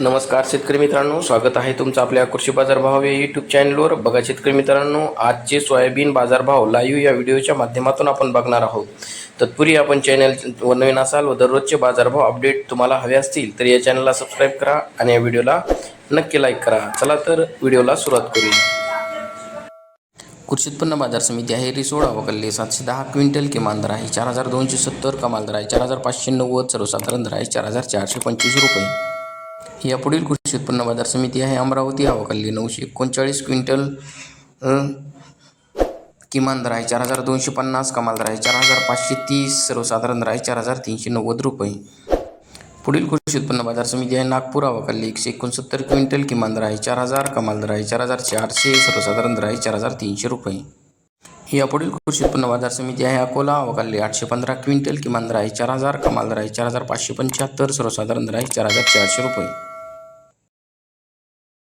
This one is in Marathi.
नमस्कार शेतकरी मित्रांनो स्वागत आहे तुमचं आपल्या कृषी बाजारभाव या यूट्यूब चॅनलवर बघा शेतकरी मित्रांनो आजचे सोयाबीन बाजारभाव लाईव्ह या व्हिडिओच्या माध्यमातून आपण बघणार आहोत. तत्पूर्वी आपण चॅनल व नवीन असाल व दररोजचे बाजारभाव अपडेट तुम्हाला हवे असतील तर या चॅनलला सबस्क्राईब करा आणि या व्हिडिओला नक्की लाईक करा. चला तर व्हिडिओला सुरुवात करूया. कृषी उत्पन्न बाजार समिती आहे रिसोड अवकल्ले सातशे दहा क्विंटल किमान दर आहे चार हजार दोनशे सत्तर कमाल दर आहे चार हजार पाचशे नव्वद सर्वसाधारण दर आहे चार हजार चारशे पंचवीस रुपये. यापुढील कृषी उत्पन्न बाजार समिती आहे. अमरावती अवकल्ली नऊशे एकोणचाळीस क्विंटल किमान दर आहे चार हजार दोनशे पन्नास कमाल दर आहे चार हजार पाचशे तीस सर्वसाधारण दर आहे चार हजार तीनशे नव्वद रुपये. पुढील कृषी उत्पन्न बाजार समिती आहे नागपूर अवकाली एकशे एकोणसत्तर क्विंटल किमान दर आहे चार हजार कमाल दर आहे चार हजार चारशे सर्वसाधारण दर आहे चार हजार तीनशे रुपये. यापुढील कृषी उत्पन्न बाजार समिती आहे अकोला अवकाली आठशे पंधरा क्विंटल किमान दर आहे चार हजार कमाल दर आहे चार हजार पाचशे पंच्याहत्तर सर्वसाधारण दर आहे चार हजार चारशे रुपये.